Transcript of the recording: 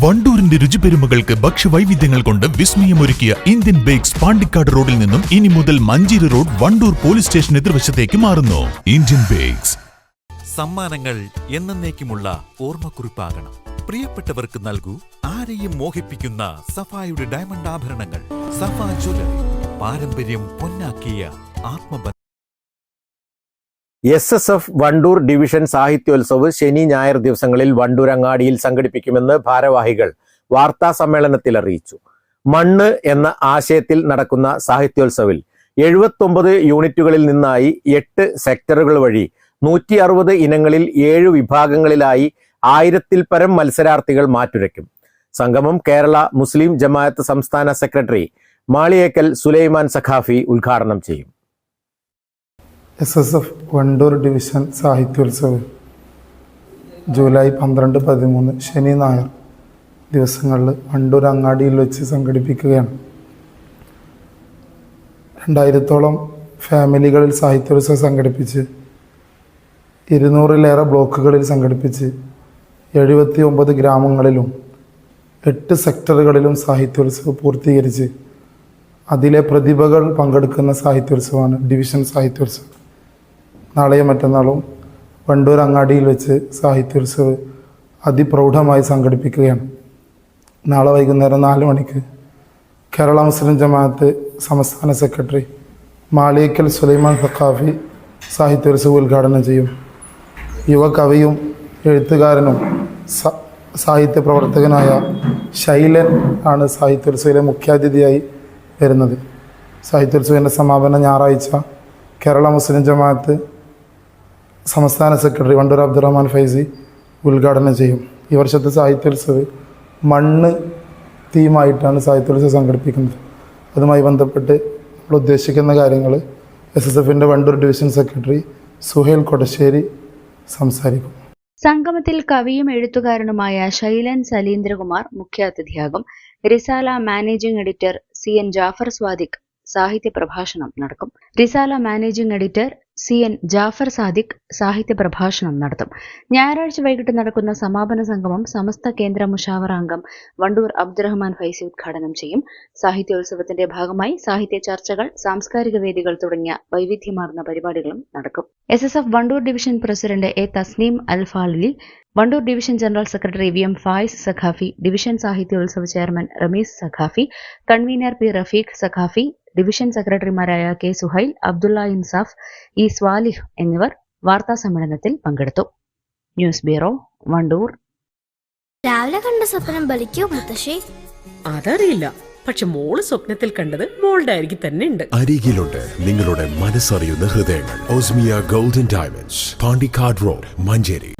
വണ്ടൂരിന്റെ രുചിപെരുമകൾക്ക് ഭക്ഷ്യവൈവിധ്യങ്ങൾ കൊണ്ട് വിസ്മയമൊരുക്കിയ Indian bakes Pandikkad റോഡിൽ നിന്നും ഇനി മുതൽ Manjeri road Wandoor police station എതിർവശത്തേക്ക് മാറുന്നു. Indian bakes. സമ്മാനങ്ങൾ എന്നേക്കുമുള്ള ഓർമ്മക്കുറിപ്പാകണം. പ്രിയപ്പെട്ടവർക്ക് നൽകൂ ആരെയും മോഹിപ്പിക്കുന്ന സഫായുടെ ഡയമണ്ട് ആഭരണങ്ങൾ. സഫ ജ്വല്ലറി. പാരമ്പര്യം പൊന്നാക്കിയ ആത്മബന്ധം. S S F Wandoor division Sahityotsav ശനി ഞായർ ദിവസങ്ങളിൽ വണ്ടൂർ അങ്ങാടിയിൽ സംഘടിപ്പിക്കുമെന്ന് ഭാരവാഹികൾ വാർത്താ സമ്മേളനത്തിൽ അറിയിച്ചു. മണ്ണ് എന്ന ആശയത്തിൽ നടക്കുന്ന സാഹിത്യോത്സവിൽ എഴുപത്തൊമ്പത് യൂണിറ്റുകളിൽ നിന്നായി എട്ട് സെക്ടറുകൾ വഴി നൂറ്റി അറുപത് ഇനങ്ങളിൽ ഏഴ് വിഭാഗങ്ങളിലായി ആയിരത്തിൽ പരം മത്സരാർത്ഥികൾ മാറ്റുരയ്ക്കും. സംഗമം കേരള മുസ്ലിം ജമാഅത്ത് സംസ്ഥാന സെക്രട്ടറി മാളിയേക്കൽ സുലൈമാൻ സഖാഫി ഉദ്ഘാടനം ചെയ്യും. S S F Wandoor division Sahityotsav. July പന്ത്രണ്ട് പതിമൂന്ന് ശനി ഞായർ ദിവസങ്ങളിൽ വണ്ടൂർ അങ്ങാടിയിൽ വെച്ച് സംഘടിപ്പിക്കുകയാണ്. രണ്ടായിരത്തോളം ഫാമിലികളിൽ സാഹിത്യോത്സവം സംഘടിപ്പിച്ച് ഇരുന്നൂറിലേറെ ബ്ലോക്കുകളിൽ സംഘടിപ്പിച്ച് എഴുപത്തി ഒമ്പത് ഗ്രാമങ്ങളിലും എട്ട് സെക്ടറുകളിലും സാഹിത്യോത്സവം പൂർത്തീകരിച്ച് അതിലെ പ്രതിഭകൾ പങ്കെടുക്കുന്ന സാഹിത്യോത്സവമാണ് ഡിവിഷൻ സാഹിത്യോത്സവം. നാളെയും മറ്റന്നാളും വണ്ടൂർ അങ്ങാടിയിൽ വെച്ച് സാഹിത്യോത്സവ് അതിപ്രൗഢമായി സംഘടിപ്പിക്കുകയാണ്. നാളെ വൈകുന്നേരം നാല് മണിക്ക് കേരള മുസ്ലിം ജമാഅത്ത് സംസ്ഥാന സെക്രട്ടറി മാളിയക്കൽ സുലൈമാൻ സഖാഫി സാഹിത്യോത്സവ് ഉദ്ഘാടനം ചെയ്യും. യുവകവിയും എഴുത്തുകാരനും സാഹിത്യ പ്രവർത്തകനായ ശൈലൻ ആണ് സാഹിത്യോത്സവയിലെ മുഖ്യാതിഥിയായി വരുന്നത്. സാഹിത്യോത്സവത്തിന്റെ സമാപന ഞായറാഴ്ച കേരള മുസ്ലിം ജമാഅത്ത് സംസ്ഥാന സെക്രട്ടറി വണ്ടൂർ അബ്ദുറഹ്മാൻ ഫൈസി ഉദ്ഘാടനം ചെയ്യും. ഈ വർഷത്തെ സാഹിത്യോത്സവ് മണ്ണ് തീമായിട്ടാണ് സാഹിത്യോത്സവം സംഘടിപ്പിക്കുന്നത്. അതുമായി ബന്ധപ്പെട്ട് നമ്മൾ ഉദ്ദേശിക്കുന്ന കാര്യങ്ങൾ എസ് എസ് എഫിന്റെ വണ്ടൂർ ഡിവിഷൻ സെക്രട്ടറി സുഹേൽ കൊടശ്ശേരി സംസാരിക്കും. സംഗമത്തിൽ കവിയും എഴുത്തുകാരനുമായ ശൈലൻ സലീന്ദ്രകുമാർ മുഖ്യാതിഥിയാകും. Risala managing editor C N Jafar Swadiq സാഹിത്യ പ്രഭാഷണം നടക്കും. Risala managing editor C N Jafar Sadiq സാഹിത്യ പ്രഭാഷണം നടത്തും. ഞായറാഴ്ച വൈകിട്ട് നടക്കുന്ന സമാപന സംഗമം സമസ്ത കേന്ദ്ര മുഷാവറ അംഗം വണ്ടൂർ അബ്ദുറഹ്മാൻ ഫൈസി ഉദ്ഘാടനം ചെയ്യും. സാഹിത്യോത്സവത്തിന്റെ ഭാഗമായി സാഹിത്യ ചർച്ചകൾ സാംസ്കാരിക വേദികൾ തുടങ്ങിയ വൈവിധ്യമാർന്ന പരിപാടികളും നടക്കും. S S F Wandoor division president A Tasneem Al Wandoor division general secretary V M Fayis Saqafi division Sahityotsav chairman Ramees Saqafi convener P Rafeeq Saqafi division സെക്രട്ടറിമാരായ കെ സുഹൈൽ അബ്ദുള്ള ഇൻസാഫ് ഇ സ്വാലിഹ് എന്നിവർ വാർത്താ സമ്മേളനത്തിൽ പങ്കെടുത്തു. News bureau Wandoor. രാവിലെ കണ്ട സ്വപ്നം ബലിക്കോ മുത്തശ്ശി? അതറിയില്ല. പക്ഷെ മോൾ സ്വപ്നത്തിൽ കണ്ടത് മോളുടെ അരികിൽ തന്നെ ഉണ്ട്. അരികിലുണ്ട് നിങ്ങളുടെ മനസ്സറിയുന്ന ഹൃദയങ്ങൾ. Osmia golden diamonds Pandikkad road Manjeri.